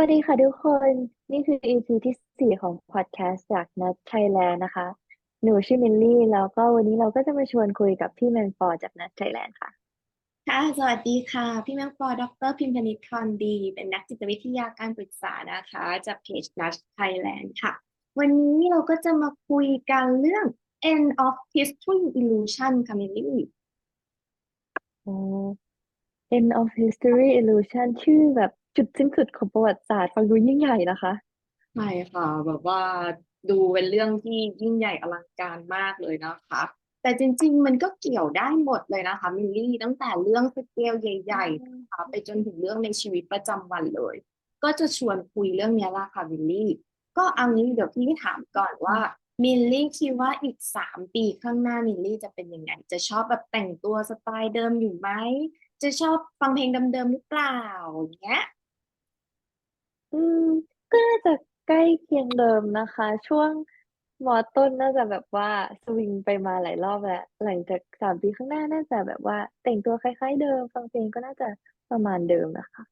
วัสดีค่ะทุกคน นี่คือ EP ที่สี่ของพอดแคสต์จาก n ั t Thailand นะคะ หนูชื่อมิลลี่ แล้วก็วันนี้เราก็จะมาชวนคุยกับพี่แมงปอจาก n ั t Thailand ค่ะ ค่ะ สวัสดีค่ะ พี่แมงปอ ดร พิมพนิษฐ์คอนดี เป็นนักจิตวิทยาการปรึกษานะคะ จากเพจ Nudge Thailand ค่ะ วันนี้เราก็จะมาคุยกันเรื่อง End of History Illusion ค่ะมิลลี่โอ้ End of History Illusion ชื่อแบบ จุดสิ้นสุดของประวัติศาสตร์ ฟังดูยิ่งใหญ่นะคะ ใช่ค่ะ แบบว่าดูเป็นเรื่องที่ยิ่งใหญ่อลังการมากเลยนะคะ แต่จริง ๆ มันก็เกี่ยวได้หมดเลยนะคะมิลลี่ตั้งแต่เรื่องสเกลใหญ่ๆนะคะไปจนถึงเรื่องในชีวิตประจำวันเลย ก็จะชวนคุยเรื่องเนี้ยละค่ะมิลลี่ ก็เอางี้เดี๋ยวพี่ถามก่อนว่ามิลลี่คิดว่าอีกสามปีข้างหน้ามิลลี่จะเป็นยังไง จะชอบแบบแต่งตัวสไตล์เดิมอยู่ไหม จะชอบฟังเพลงเดิมๆหรือเปล่าอย่างเงี้ย อืม ก็น่าจะใกล้เคียงเดิมนะคะ ช่วงมอต้นน่าจะแบบว่าสวิงไปมาหลายรอบแล้ว หลังจากสามปีข้างหน้าน่าจะแบบว่าแต่งตัวคล้าย ๆ เดิม ฟังเพลงก็น่าจะประมาณเดิมนะคะ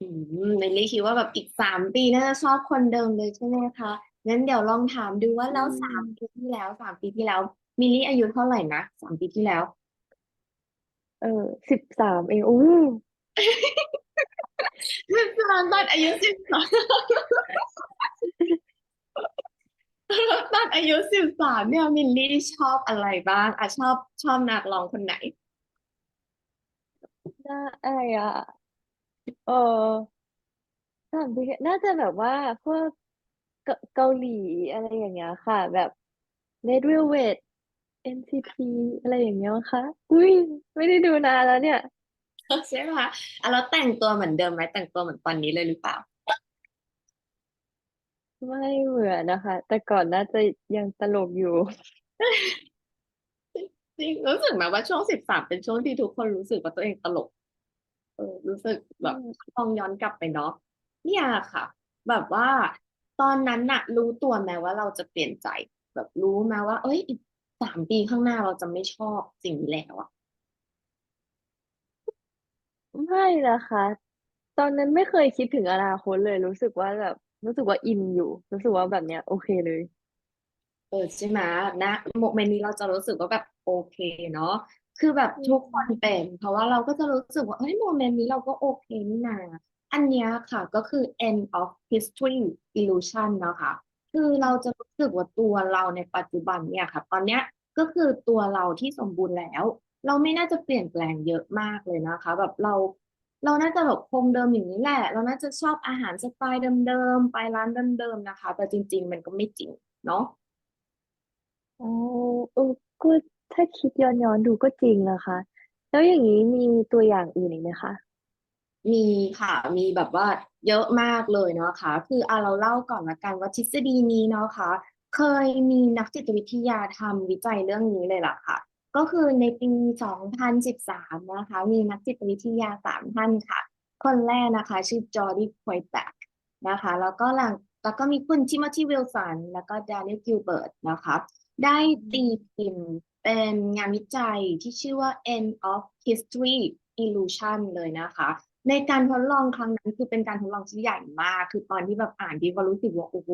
อืมมิลลี่คิดว่าแบบอีกสามปีน่าจะชอบคนเดิมเลยใช่ไหมคะ งั้นเดี๋ยวลองถามดูว่าแล้วอืมสามปีที่แล้วสามปีที่แล้ว มิลลี่อายุเท่าไหร่นะสามปีที่แล้ว เออสิบสามเองอู้ สิบสามตอนอายุสิบสามตอนอายุสิบสามเนี่ยมิลลี่ชอบอะไรบ้างอะชอบชอบนักร้องคนไหนน่าอะไรอะเออสามปีน่าจะแบบว่าพวกเกาเกาหลีอะไรอย่างเงี้ยค่ะ แบบ Red Velvet NCT อะไรอย่างเงี้ยมั้งคะ อุ้ยไม่ได้ดูนานแล้วเนี่ย ใช่ไหมคะอะแล้วแต่งตัวเหมือนเดิมไหมแต่งตัวเหมือนตอนนี้เลยหรือเปล่า ไม่เหมือนนะคะ แต่ก่อนน่าจะยังตลกอยู่ จริงรู้สึกไหมว่าช่วงสิบสามเป็นช่วงที่ทุกคนรู้สึกว่าตัวเองตลก เออรู้สึกแบบอืมลองย้อนกลับไปเนาะเนี่ยค่ะ แบบว่าตอนนั้นน่ะ รู้ตัวไหมว่าเราจะเปลี่ยนใจ แบบรู้ไหมว่า เอ้ยอีกสามปีข้างหน้าเราจะไม่ชอบสิ่งนี้แล้วอะ ไม่นะคะ ตอนนั้นไม่เคยคิดถึงอนาคตเลย รู้สึกว่าแบบ รู้สึกว่าอินอยู่ รู้สึกว่าแบบเนี้ย โอเคเลย เออใช่ไหมนะโมเมนต์นี้เราจะรู้สึกว่าแบบโอเคเนาะคือแบบอืทุกคนมเป็น เพราะว่าเราก็จะรู้สึกว่าเฮ้ยโมเมนต์นี้เราก็โอเคนี่นาอันเนี้ยค่ะก็คือ end of history illusion นะคะ คือเราจะรู้สึกว่าตัวเราในปัจจุบันเนี่ยค่ะ ตอนเนี้ยก็คือตัวเราที่สมบูรณ์แล้ว เราไม่น่าจะเปลี่ยนแปลงเยอะมากเลยนะคะ แบบเราเราน่าจะแบบคงเดิมอย่างนี้แหละ เราน่าจะชอบอาหารสไตล์เดิมๆ ไปร้านเดิมๆนะคะ แต่จริง ๆ มันก็ไม่จริงเนาะ อ๋อเออก็ถ้าคิดย้อนย้อนดูก็จริงนะคะ แล้วอย่างนี้มีตัวอย่างอื่นอีกไหมคะ มีค่ะ มีแบบว่าเยอะมากเลยเนาะค่ะ คืออะเราเล่าก่อนละกันว่าทฤษฎีนี้เนาะค่ะ เคยมีนักจิตวิทยาทำวิจัยเรื่องนี้เลยล่ะค่ะ ก็คือในปี 2013 นะคะ มีนักจิตวิทยาสามท่านค่ะ คนแรกนะคะ ชื่อจอร์ดี้ควอยแบกนะคะ แล้วก็หลังแล้วก็มีคุณทิโมธีวิลสัน แล้วก็ดานิเอลกิลเบิร์ตนะคะ ได้ตีพิมพ์เป็นงานวิจัยที่ชื่อว่า End of History Illusion เลยนะคะ ในการทดลองครั้งนั้นคือเป็นการทดลองที่ใหญ่มาก คือตอนที่แบบอ่านที่ว่ารู้สึกว่าโอ้โห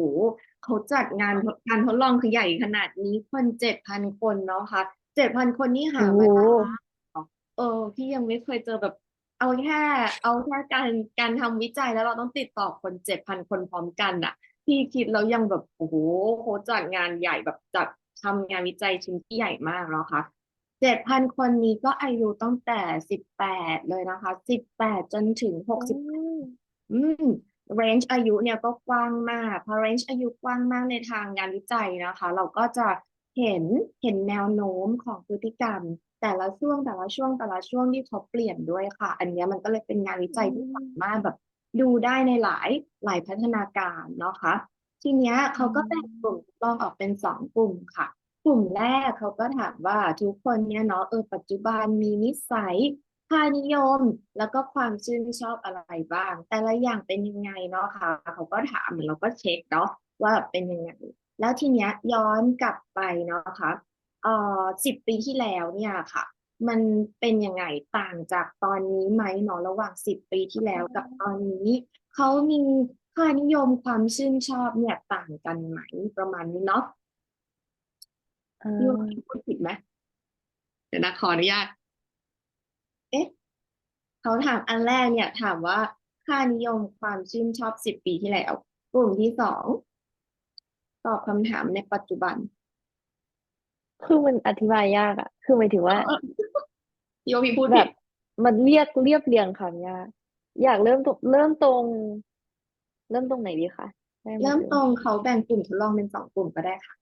เขาจัดงานการทดลองคือใหญ่ขนาดนี้คนเจ็ดพันคนเนาะค่ะ เจ็ดพันคนนี่หาโอ้มาโหได้เออพี่ยังไม่เคยเจอแบบ เอาแค่ เอาแค่การการทำวิจัยแล้วเราต้องติดต่อคนเจ็ดพันคนพร้อมกันอะพี่คิดแล้วยังแบบโอ้โหเขาจัดงานใหญ่แบบจัดทำงานวิจัยชิ้นที่ใหญ่มากเนาะค่ะเจ็ดพันคนนี้ก็อายุตั้งแต่สิบแปดเลยนะคะสิบแปดจนถึงหกอืสิบ มอืม range อายุเนี่ยก็กว้างมากพอ range อายุกว้างมากในทางงานวิจัยนะคะ เราก็จะ เห็นเห็นแนวโน้มของพฤติกรรม แต่ละช่วงแต่ละช่วงแต่ละช่วงที่เขาเปลี่ยนด้วยค่ะ อันเนี้ยมันก็เลยเป็นงานวิอืจัยที่มสามารถแบบดูได้ในหลายหลายพัฒนาการเนาะคะทีเนี้ยอืเขาก็แบ่งกลุ่มมทดลองออกเป็นสองกลุ่มค่ะ กลุ่มแรกเขาก็ถามว่าทุกคนเนี่ยเนาะเออปัจจุบันมีนิสัยค่านิยมแล้วก็ความชื่นชอบอะไรบ้าง แต่ละอย่างเป็นยังไงเนาะค่ะเขาก็ถามเหมือนเราก็เช็คเนาะว่าเป็นยังไง แล้วทีเนี้ยย้อนกลับไปเนาะค่ะเอ่อสิบปีที่แล้วเนี่ยค่ะ มันเป็นยังไงต่างจากตอนนี้ไหมเนาะระหว่างสิบปีที่แล้วกับตอนนี้เขามีค่านิยมความชื่นชอบเนี่ยต่างกันไหมประมาณนี้เนาะเอพี่ว่าอพี่พูดผิดไหมเดี๋ยวนะขออนุญาต เอ๊ะเขาถามอันแรกเนี่ย ถามว่าค่านิยมความชื่นชอบสิบปีที่แล้ว กลุ่มที่สอง ตอบคำถามในปัจจุบันคือมันอธิบายยากอะคือหมายถึงว่าเออพี่ว่าพี่พูดแบผิบดมันเรียกเรียบเรียงคำยาก อยากเริ่มตรงเริ่มตรง เริ่มตรงไหนดีคะได้หมดเริ่มเลยตรงเขาแบ่งกลุ่มทดลองเป็นสองกลุ่มก็ได้ค่ะ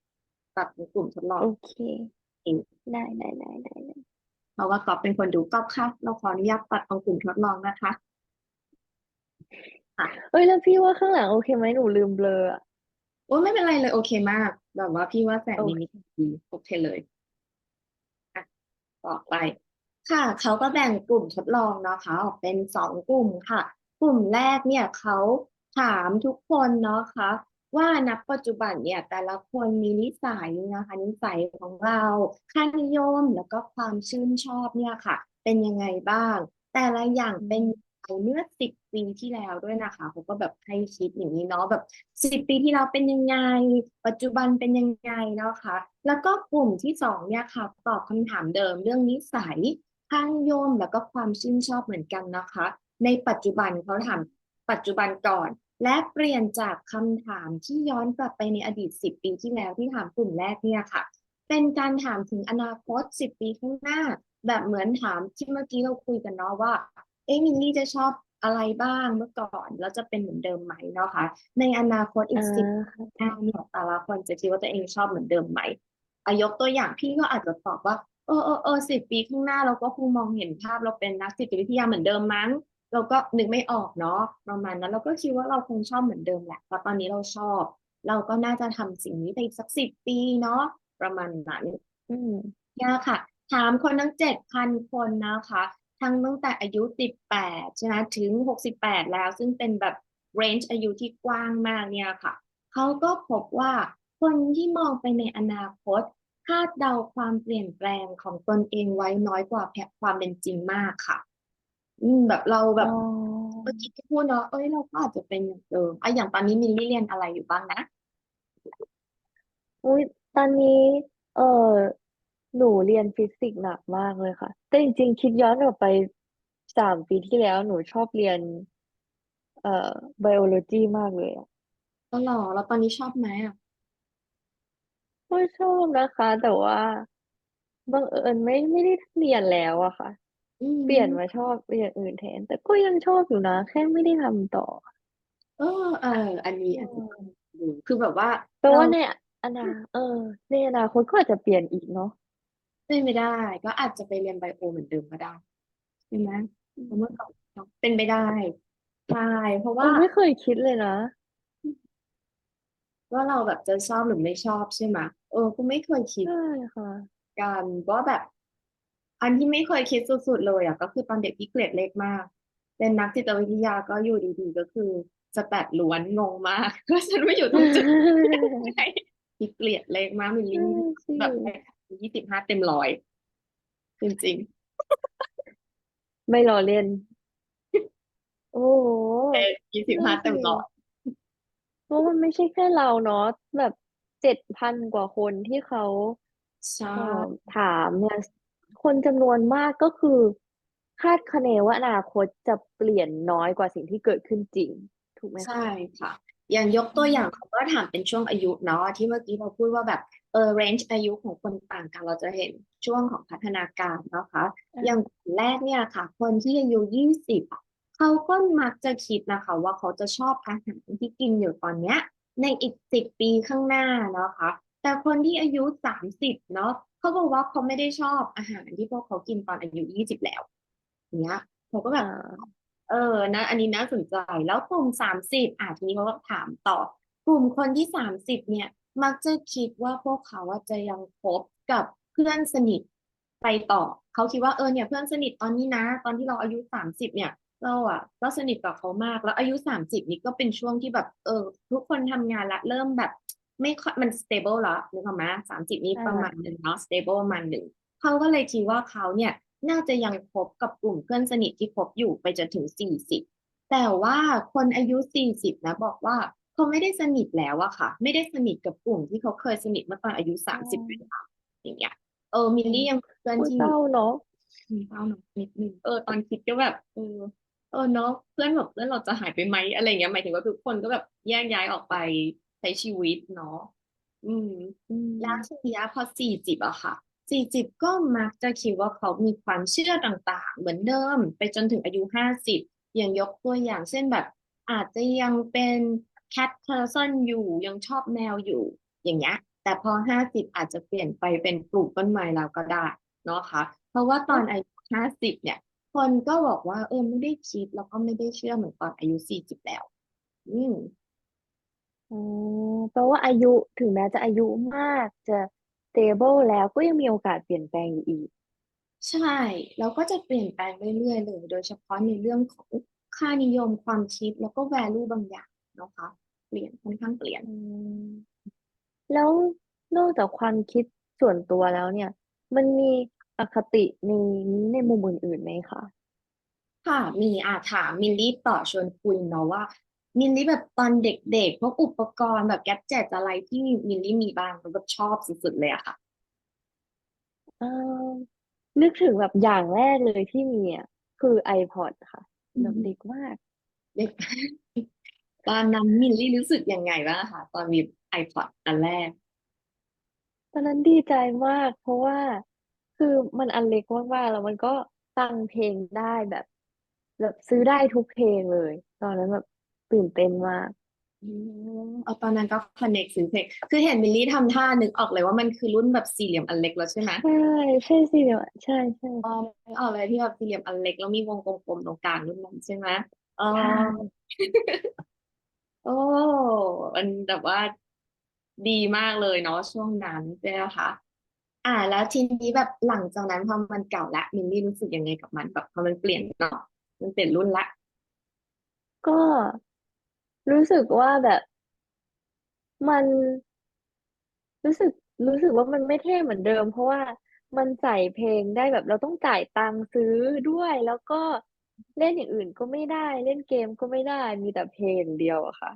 ตัดเป็นกลุ่มทดลองโอเค เองได้ได้ได้ได้ได้เพราะว่าก๊อฟเป็นคนดูก๊อฟค่ะเราขออนุญาตตัดเอากลุ่มทดลองนะคะ เอ้ยแล้วพี่ว่าข้างหลังโอเคไหมหนูลืมเบลออะ โอ้ยไม่เป็นไรเลยโอเคมาก แบบว่าพี่ว่าแสงโอนี้เคมีดีโอเคเลยอะต่อไป ค่ะ เขาก็แบ่งกลุ่มทดลองนะคะ ออกเป็นสองกลุ่มค่ะ กลุ่มแรกเนี่ยเขาถามทุกคนเนาะคะว่าณปัจจุบันเนี่ยแต่ละคนมีนิสัยนะคะนิสัยของเราค่านิยมแล้วก็ความชื่นชอบเนี่ยค่ะ เป็นยังไงบ้าง แต่ละอย่างเป็นยังไง เมื่อสิบปีที่แล้วด้วยนะคะเขาก็แบบให้คิดอย่างนี้เนาะแบบสิบปีที่แล้วเป็นยังไง ปัจจุบันเป็นยังไงเนาะคะ แล้วก็กลุ่มที่สองเนี่ยค่ะตอบคำถามเดิมเรื่องนิสัยค่านิยมแล้วก็ความชื่นชอบเหมือนกันนะคะ ในปัจจุบันเขาถามปัจจุบันก่อน และเปลี่ยนจากคำถามที่ย้อนกลับไปในอดีต10ปีที่แล้วที่ถามกลุ่มแรกเนี่ยค่ะ เป็นการถามถึงอนาคต10ปีข้างหน้า แบบเหมือนถามที่เมื่อกี้เราคุยกันเนาะว่า เอ๊ะมินนี่จะชอบอะไรบ้างเมื่อก่อน แล้วจะเป็นเหมือนเดิมไหมเนาะคะในอนาคตอีอ่ากสิบค่ะหน้าเนี่ยแต่ละคนจะคิดว่าตัวเองชอบเหมือนเดิมไหมอายกตัวอย่างพี่ก็อาจจะตอบว่า เออเออเออสิบปีข้างหน้าเราก็คงมองเห็นภาพเราเป็นนักจิตวิทยาเหมือนเดิมมั้ง เราก็นึกไม่ออกเนาะประมาณนั้นเราก็คิดว่าเราคงชอบเหมือนเดิมแหละเพราะตอนนี้เราชอบ เราก็น่าจะทำสิ่งนี้ไปอีกสักสิบปีเนาะประมาณนั้น อืมเนี่ยค่ะ ถามคนทั้งเจ็ดพันคนนะคะ ทั้งตั้งแต่อายุสิบแปดใช่ไหมถึงหกสิบแปดแล้ว ซึ่งเป็นแบบเรนจ์อายุที่กว้างมากเนี่ยค่ะ เขาก็พบว่าคนที่มองไปในอนาคตคาดเดาความเปลี่ยนแปลงของตนเองไว้น้อยกว่าแผนความเป็นจริงมากค่ะอืมแบบเราแบอ๋บอเมื่อกี้ที่พูดเนาะเอ้ยเราก็อาจจะเป็นอย่างเดิมอะอย่างตอนนี้มิลลี่เรียนอะไรอยู่บ้างนะอุ้ยตอนนี้ เออ หนูเรียนฟิสิกส์หนักมากเลยค่ะ แต่จริงๆ คิดย้อนกลับไปสามปีที่แล้วหนูชอบเรียน เอ่อ biology มากเลยอะก็หรอแล้วตอนนี้ชอบไหมอะก็ชอบนะคะ แต่ว่าบังเอิญไม่ไม่ได้เรียนแล้วอะค่ะ อืเปลี่ยนม มาชอบเรียนอื่นแทน แต่ก็ยังชอบอยู่นะ แค่ไม่ได้ทำต่อเออเออ อันนี้อือันนี้มดูคือแบบว่าแปลเราว่าในอนาเออในอนาคตก็อาจจะเปลี่ยนอีกเนาะ เป็นไม่ได้ ก็อาจจะไปเรียนไบโอเหมือนเดิมก็ได้ใช่ไหมเพราะเมื่อก่อนเป็นไปได้ใช่เพราะเอว่า อไม่เคยคิดเลยนะ ว่าเราแบบจะชอบหรือไม่ชอบใช่ไหมเออก็ไม่เคยคิดใช่ค่ะ กันว่าแบบ อันที่ไม่เคยคิดสุดๆเลยอะก็คือตอนเด็กที่เกลียดเลขมาก เป็นนักจิตวิทยาก็อยู่ดีๆก็คือสแตทล้วนงงมาก ก็ฉันไม่อยู่ตรงจุดไหนที่เกลียดเลขมากมิลใช่ลี่สิแบบ ยี่สิบห้าเต็มร้อยจริงไม่รอเล่น โอ้โหๆเป็นยี่สิบห้านั่นเต็มสิร้อยเพราะมันไม่ใช่แค่เราเนาะแบบเจ็ดพันกว่าคนที่เขาใช่เอ่อถามเนี่ยคนจำนวนมากก็คือ คาดคะเนว่าอนาคตจะเปลี่ยนน้อยกว่าสิ่งที่เกิดขึ้นจริง ถูกไหมคะใช่ค่ะ อย่างยกตัวอย่างเขาก็ถามเป็นช่วงอายุเนาะที่เมื่อกี้เราพูดว่าแบบ เออ range อายุของคนต่างกันเราจะเห็นช่วงของพัฒนาการนะคะอะอย่างกลุ่มแรกเนี่ยค่ะ คนที่อายุยี่สิบเขาก็มักจะคิดนะคะ ว่าเขาจะชอบอาหารที่กินอยู่ตอนเนี้ย ในอีกสิบปีข้างหน้านะคะ แต่คนที่อายุสามสิบเนาะเขาบอกว่าเขาไม่ได้ชอบอาหารที่พวกเขากินตอนอายุยี่สิบแล้วเนี้ยเขาก็แบบอ่าเออนะ อันนี้น่าสนใจแล้วกลุ่มสามสิบอะทีนี้เขาก็ถามต่อกลุ่มคนที่สามสิบเนี่ย มักจะคิดว่าพวกเขาว่าจะยังคบกับเพื่อนสนิทไปต่อ เขาคิดว่าเออเนี่ยเพื่อนสนิทตอนนี้นะ ตอนที่เราอายุสามสิบเนี่ย เราอะ ก็สนิทกับเขามากแล้วอายุสามสิบนี่ก็เป็นช่วงที่แบบ เออ ทุกคนทำงานละเริ่มแบบ ไม่ค่อยมัน stable แล้วนึกออกไหมสามสิบนี่ประมาณหนึ่งเนาะ stable ประมาณหนึ่งเขาก็เลยคิดว่าเขาเนี่ยน่าจะยังคบกับกลุ่มเพื่อนสนิทที่คบอยู่ไปจนถึงสี่สิบแต่ว่าคนอายุสี่สิบนะบอกว่า เขาไม่ได้สนิทแล้วอะค่ะ ไม่ได้สนิทกับกลุ่มที่เขาเคยสนิทเมื่อตอนอายุสามสิบอย่างเงี้ยเออมิลลี่ยังเป็นเพื่อนพูดที่เศร้าเนาะมีเศร้าหน่อยนิดนึงเออตอนคิดก็แบบเออเออเนาะเพื่อนแบบเพื่อนเราจะหายไปไหมอะไรเงี้ยหมายถึงว่าทุกคนก็แบบแยกย้ายออกไปใช้ชีวิตเนาะอืมอืมแล้วทีเนี้ยพอสี่สิบอะค่ะสี่สิบก็มักจะคิดว่าเขามีความเชื่อต่างๆ เหมือนเดิม ไปจนถึงอายุห้าสิบอย่างยกตัวอย่างเช่นแบบ อาจจะยังเป็น cat person อยู่ยังชอบแมวอยู่อย่างเงี้ยแต่พอห้าสิบอาจจะเปลี่ยนไปเป็นปลูกต้นไม้แล้วก็ได้เนาะค่ะเพราะว่าตอนอายุห้าสิบเนี่ย คนก็บอกว่าเออไม่ได้คิดแล้วก็ไม่ได้เชื่อเหมือนตอนอายุสี่สิบแล้ว อืมอ๋อแปลว่าอายุถึงแม้จะอายุมากจะ stable แล้วก็ยังมีโอกาสเปลี่ยนแปลงอยู่อีก ใช่ แล้วก็จะเปลี่ยนแปลงเรื่อยๆเลย โดยเฉพาะในเรื่องของค่านิยมความคิดแล้วก็ value บางอย่าง นะคะเปลี่ยนค่อนข้างเปลี่ยนอืมแล้วนอกจากความคิดส่วนตัวแล้วเนี่ย มันมีอคติในนี้ในมุมอื่นๆไหมคะค่ะมีอาถามมิลลี่ต่อชวนคุยเนาะว่า มิลลี่แบบตอนเด็กๆพวกอุปกรณ์แบบแกดเจ็ตอะไรที่มิลลี่มีบ้างมันแบบชอบสุดๆเลยอะค่ะเอ่อนึกถึงแบบอย่างแรกเลยที่มีอะคือ iPod ค่ะอืแบบมเด็กมาก เด็ก ตอนนั้นมิลลี่รู้สึกยังไงบ้างคะตอนมี iPod อันแรก ตอนนั้นดีใจมาก เพราะว่าคือมันอันเล็กมากๆแล้วมันก็ฟังเพลงได้แบบแบบซื้อได้ทุกเพลงเลย ตอนนั้นแบบตื่นเต้นมากอืมเอาตอนนั้นก็ connect ซื้อเพลงคือเห็นมิลลี่ทำท่านึกออกเลยว่ามันคือรุ่นแบบสี่เหลี่ยมอันเล็กแล้วใช่ไหมใช่ใช่สิเดี๋ยวใช่ใช่อ๋อนึกออกเลยที่แบบสี่เหลี่ยมอันเล็กแล้วมีวงกลมๆตรงกลางรุ่นนั้นใช่ไหมอ๋อ ใช่ โอ้ มันแบบว่าดีมากเลยเนาะช่วงนั้นใช่ไหมคะ อ่า แล้วทีนี้แบบหลังจากนั้นพอมันเก่าละมิลลี่รู้สึกยังไงกับมันแบบพอมันเปลี่ยนเนาะมันเปลี่ยนรุ่นละ ก็รู้สึกว่าแบบมันรู้สึกรู้สึกว่ามันไม่เท่เหมือนเดิม เพราะว่ามันใส่เพลงได้แบบเราต้องจ่ายตังค์ซื้อด้วย แล้วก็ เล่นอย่างอื่นก็ไม่ได้ เล่นเกมก็ไม่ได้ มีแต่เพลงอย่างเดียวอะค่ะ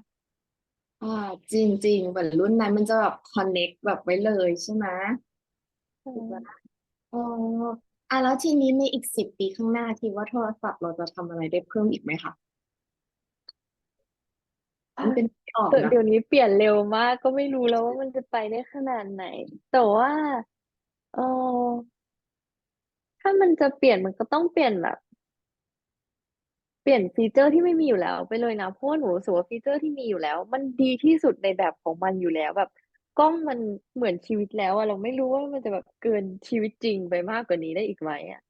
อ่าจริงๆเหมือนรุ่นนั้นมันจะแบบ connect แบบไว้เลยใช่ไหมใช่ถูกไหมอ๋ออะแล้วทีนี้ในอีกสิบปีข้างหน้าคิดว่าโทรศัพท์เราจะทำอะไรได้เพิ่มอีกไหมคะมันเป็นไม่ออกแต่นะเดี๋ยวนี้เปลี่ยนเร็วมากก็ไม่รู้แล้วว่ามันจะไปได้ขนาดไหน แต่ว่าเออถ้ามันจะเปลี่ยนมันก็ต้องเปลี่ยนแบบ เปลี่ยนฟีเจอร์ที่ไม่มีอยู่แล้วไปเลยนะ เพราะว่าหนูรู้สึกว่าฟีเจอร์ที่มีอยู่แล้ว มันดีที่สุดในแบบของมันอยู่แล้วแบบกล้องมันเหมือนชีวิตแล้วอะเราไม่รู้ว่ามันจะแบบเกินชีวิตจริงไปมากกว่านี้ได้อีกไหมอะ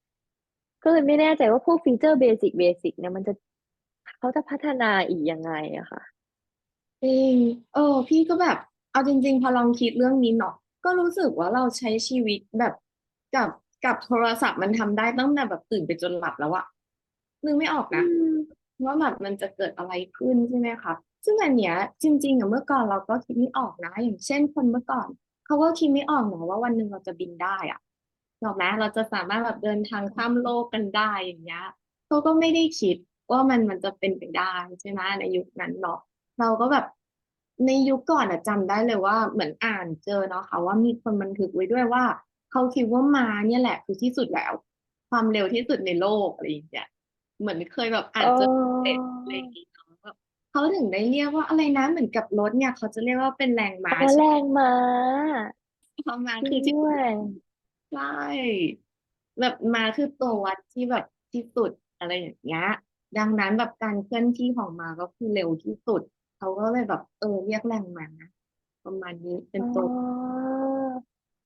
ก็เลยไม่แน่ใจว่าพวกฟีเจอร์เบสิกเบสิกเนี่ยมันจะเขาจะพัฒนาอีกยังไงอะค่ะจริงเออ พี่ก็แบบ เอาจริง ๆ พอลองคิดเรื่องนี้เนาะก็รู้สึกว่าเราใช้ชีวิตแบบกับกับโทรศัพท์มันทำได้ตั้งแต่แบบตื่นไปจนหลับแล้วอะ นึกไม่ออกอืนะ ม ว่าแบบมันจะเกิดอะไรขึ้นใช่ไหมคะ ซึ่งอันเนี้ยจริง ๆอะเมื่อก่อนเราก็คิดไม่ออกนะ อย่างเช่น คนเมื่อก่อน เขาก็คิดไม่ออกนะว่าวันหนึ่งเราจะบินได้อะหรอกไหมเราจะสามารถแบบเดินทางข้ามโลกกันได้อย่างเงี้ยเขาก็ไม่ได้คิดว่ามันมันจะเป็นไปได้ใช่ไหมในยุคนั้นเนาะเราก็แบบในยุคก่อนอะจำได้เลยว่าเหมือนอ่านเจอเนาะค่ะว่ามีคนบันทึกไว้ด้วยว่าเขาคิดว่าม้าเนี่ยแหละคือที่สุดแล้ว ความเร็วที่สุดในโลกอะไรอย่างเงี้ย เหมือนเคยแบบอ่าอ๋นอเจอเด็กอะไรอย่างเงี้ยเนาะแบบเขาถึงได้เรียกว่าอะไรนะเหมือนกับรถเนี่ยเขาจะเรียกว่าเป็นแรงม้าอ๋อใช่แรไหม งม้าความม้าจริคืงอที่ด้สุวดย ใช่แบบม้าคือตัววัดที่แบบที่สุดอะไรอย่างเงี้ยดังนั้นแบบการเคลื่อนที่ของม้าก็คือเร็วที่สุด เขาก็เลยแบบเออเรียกแรงม้าประมาณนี้เป็นอ๋อตัว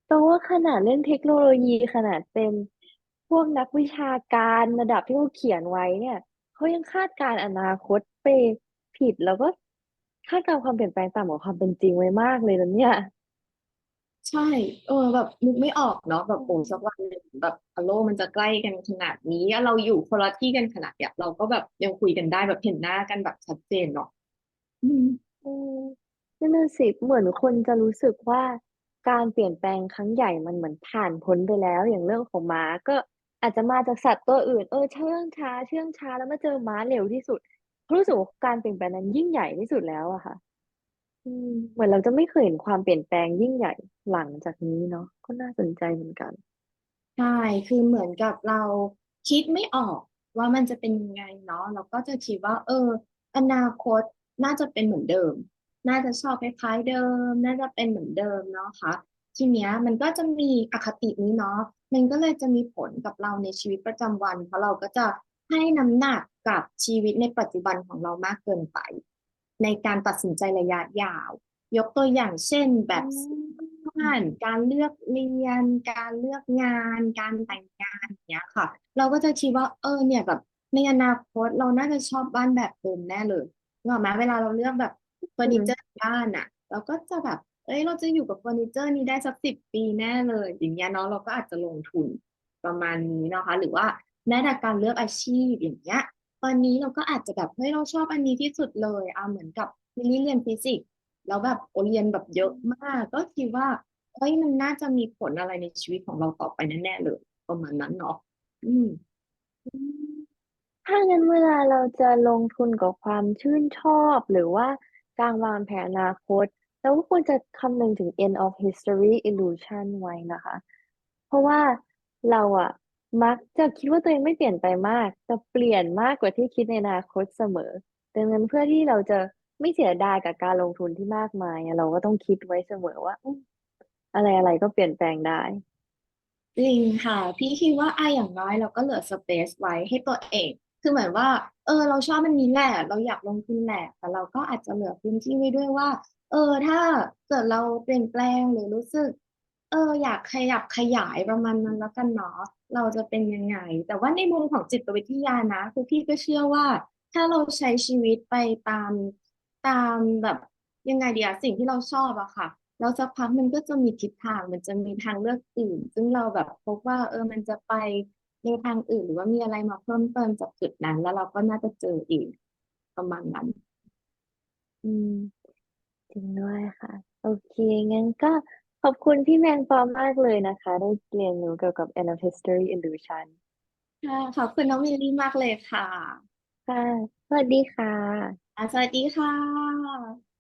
แปลว่าขนาดเล่นเทคโนโลยีขนาดเป็น พวกนักวิชาการระดับที่เขาเขียนไว้เนี่ย เขายังคาดการณ์อนาคตไปผิด แล้วก็คาดการณ์ความเปลี่ยนแปลงต่ำกว่าความเป็นจริงไว้มากเลยนะเนี่ย ใช่ เออ แบบนึกไม่ออกเนาะแบบอืโอ้มสักวันหนึ่งแบบโลกมันจะใกล้กันขนาดนี้เราอยู่คนละที่กันขนาดเนี้ยเราก็แบบยังคุยกันได้แบบเห็นหน้ากันแบบชัดเจนเนาะอืม อืมนั่นน่ะสิเหมือนคนจะรู้สึกว่าการเปลี่ยนแปลงครั้งใหญ่มันเหมือนผ่านพ้นไปแล้ว อย่างเรื่องของม้าก็ อาจจะมาจากสัตว์ตัวอื่น เออ เชื่องช้า เชื่องช้า แล้วมาเจอม้าเร็วที่สุด รู้สึกว่าการเปลี่ยนแปลงนั้นยิ่งใหญ่ที่สุดแล้วอะค่ะ อืม เหมือนเราจะไม่เคยเห็นความเปลี่ยนแปลงยิ่งใหญ่หลังจากนี้เนาะ ก็น่าสนใจเหมือนกัน ใช่ คือเหมือนกับเราคิดไม่ออกว่ามันจะเป็นยังไงเนาะ เราก็จะคิดว่า เออ อนาคตน่าจะเป็นเหมือนเดิม น่าจะชอบคล้ายๆเดิม น่าจะเป็นเหมือนเดิมเนาะค่ะ ทีเนี้ยมันก็จะมีอคตินี้เนาะมันก็เลยจะมีผลกับเราในชีวิตประจำวัน เพราะเราก็จะให้น้ำหนักกับชีวิตในปัจจุบันของเรามากเกินไป ในการตัดสินใจระยะยาว ยกตัวอย่างเช่นแบบบ้านการเลือกเรียน การเลือกงาน การแต่งงานอย่างเงี้ยค่ะ เราก็จะคิดว่าเออเนี่ยแบบในอนาคตเราน่าจะชอบบ้านแบบเดิมแน่เลยนึกออกไหมเวลาเราเลือกแบบเฟอร์นิเจอร์บ้านอะเราก็จะแบบ เอ้ยเราจะอยู่กับเฟอร์นิเจอร์นี้ได้สักสิบปีแน่เลย อย่างเงี้ยเนาะเราก็อาจจะลงทุนประมาณนี้นะคะ หรือว่าแม้แต่การเลือกอาชีพอย่างเงี้ยตอนนี้เราก็อาจจะแบบเฮ้ยเราชอบอันนี้ที่สุดเลยเอาเหมือนกับมิลลี่เรียนฟิสิกส์แล้วแบบโอเรียนแบบเยอะมาก ก็คิดว่าเฮ้ยมันน่าจะมีผลอะไรในชีวิตของเราต่อไปแน่ๆเลยประมาณนั้นเนาะอืม ถ้างั้นเวลาเราจะลงทุนกับความชื่นชอบ หรือว่าการวางแผนอนาคต เราก็ควรจะคำนึงถึง end of history illusion ไว้นะคะ เพราะว่าเราอะมักจะคิดว่าตัวเองไม่เปลี่ยนไปมากแต่เปลี่ยนมากกว่าที่คิดในอนาคตเสมอ ดังนั้นเพื่อที่เราจะไม่เสียดายกับการลงทุนที่มากมายอะเราก็ต้องคิดไว้เสมอว่าอืมอะไรอะไรก็เปลี่ยนแปลงได้ จริงค่ะ พี่คิดว่าอะอย่างน้อยเราก็เหลือสเปซไว้ให้ตัวเอง คือเหมือนว่า เออ เราชอบมันนี้แหละ เราอยากลงทุนแหละ แต่เราก็อาจจะเหลือพื้นที่ไว้ด้วยว่า เออ ถ้าเกิดเราเปลี่ยนแปลงหรือรู้สึก เออ อยากขยับขยายประมาณนั้นแล้วกันเนาะเราจะเป็นยังไง แต่ว่าในมุมของจิตวิทยานะคือพี่ก็เชื่อว่า ถ้าเราใช้ชีวิตไปตามตามแบบยังไงเดียสิ่งที่เราชอบอะค่ะแล้วสักพักมันก็จะมีทิศทางมันจะมีทางเลือกอื่น ซึ่งเราแบบพบว่า เออมันจะไปในทางอื่น หรือว่ามีอะไรมาเพิ่มเติมจากจุดนั้น แล้วเราก็น่าจะเจอเองประมาณนั้น อืม จริงด้วยค่ะ โอเค งั้นก็ขอบคุณพี่แมงปอมากเลยนะคะ ได้เรียนรู้เกี่ยวกับ end of history illusion ค่ะขอบคุณน้องมิลลี่มากเลยค่ะค่ะ สวัสดีค่ะ อะสวัสดีค่ะ